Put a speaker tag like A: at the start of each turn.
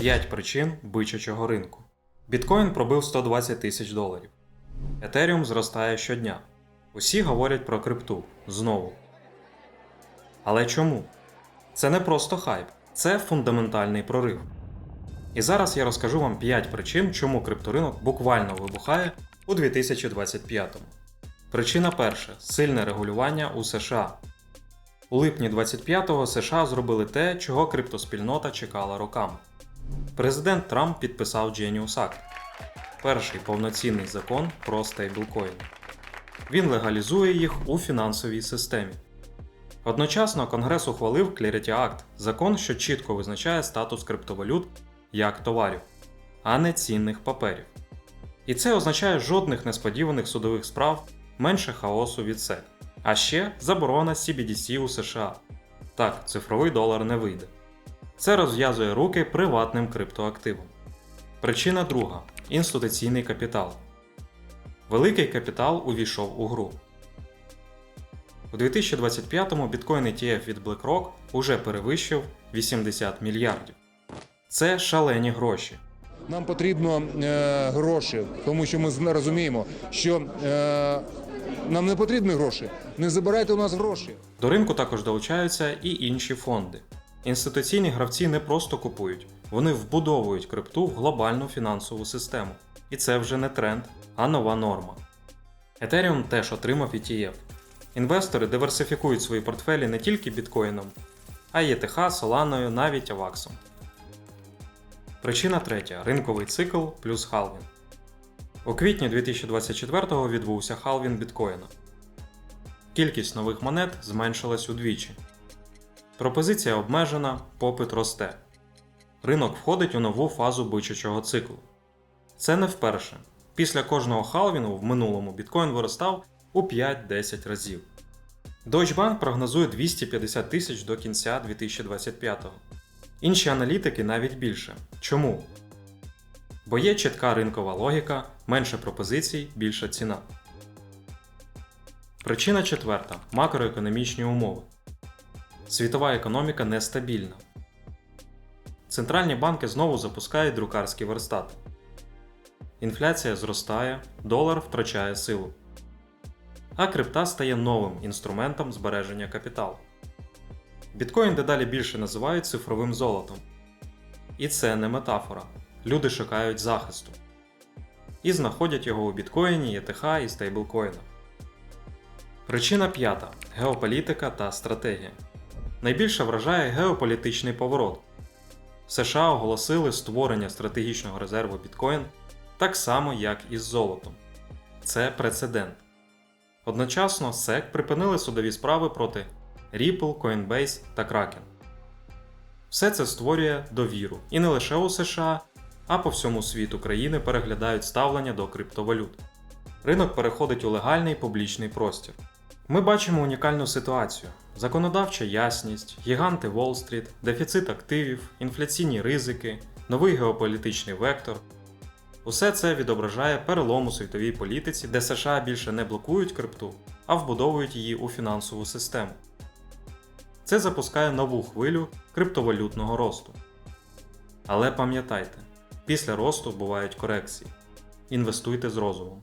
A: 5 причин бичачого ринку. Біткоін пробив 120 тисяч доларів. Етеріум зростає щодня. Усі говорять про крипту знову. Але чому? Це не просто хайп, це фундаментальний прорив. І зараз я розкажу вам 5 причин, чому крипторинок буквально вибухає у 2025-му. Причина перша сильне регулювання у США. У липні 25-го США зробили те, чого криптоспільнота чекала роками. Президент Трамп підписав Genius Act – перший повноцінний закон про стейблкоїни. Він легалізує їх у фінансовій системі. Одночасно Конгрес ухвалив Clarity Act – закон, що чітко визначає статус криптовалют як товарів, а не цінних паперів. І це означає жодних несподіваних судових справ, менше хаосу від SEC. А ще заборона CBDC у США. Так, цифровий долар не вийде. Це розв'язує руки приватним криптоактивам. Причина друга інституційний капітал. Великий капітал увійшов у гру. У 2025-му біткоін ETF від BlackRock уже перевищив 80 мільярдів. Це шалені гроші.
B: Нам потрібно е, гроші, тому що ми розуміємо, що е, нам не потрібні гроші. Не забирайте у нас гроші.
A: До ринку також долучаються і інші фонди. Інституційні гравці не просто купують, вони вбудовують крипту в глобальну фінансову систему. І це вже не тренд, а нова норма. Ethereum теж отримав ETF. Інвестори диверсифікують свої портфелі не тільки біткоїном, а й ETH, Solana, навіть Аваксом. Причина третя ринковий цикл плюс халвін. У квітні 2024-го відбувся халвін біткоїна. Кількість нових монет зменшилась удвічі. Пропозиція обмежена, попит росте. Ринок входить у нову фазу бичачого циклу. Це не вперше. Після кожного халвіну в минулому біткоін виростав у 5-10 разів. Deutsche Bank прогнозує 250 тисяч до кінця 2025-го. Інші аналітики навіть більше. Чому? Бо є чітка ринкова логіка, менше пропозицій, більша ціна. Причина четверта макроекономічні умови. Світова економіка нестабільна. Центральні банки знову запускають друкарські верстати. Інфляція зростає, долар втрачає силу. А крипта стає новим інструментом збереження капіталу. Біткоін дедалі більше називають цифровим золотом. І це не метафора. Люди шукають захисту. І знаходять його у біткоїні, ЕТХ і стейблкоїнах. Причина п'ята геополітика та стратегія. Найбільше вражає геополітичний поворот. США оголосили створення стратегічного резерву біткоін так само, як і з золотом. Це прецедент. Одночасно SEC припинили судові справи проти Ripple, Coinbase та Kraken. Все це створює довіру і не лише у США, а по всьому світу країни переглядають ставлення до криптовалют. Ринок переходить у легальний публічний простір. Ми бачимо унікальну ситуацію: законодавча ясність, гіганти Уолл-стріт, дефіцит активів, інфляційні ризики, новий геополітичний вектор. Усе це відображає перелом у світовій політиці, де США більше не блокують крипту, а вбудовують її у фінансову систему. Це запускає нову хвилю криптовалютного росту. Але пам'ятайте, після росту бувають корекції. Інвестуйте з розумом.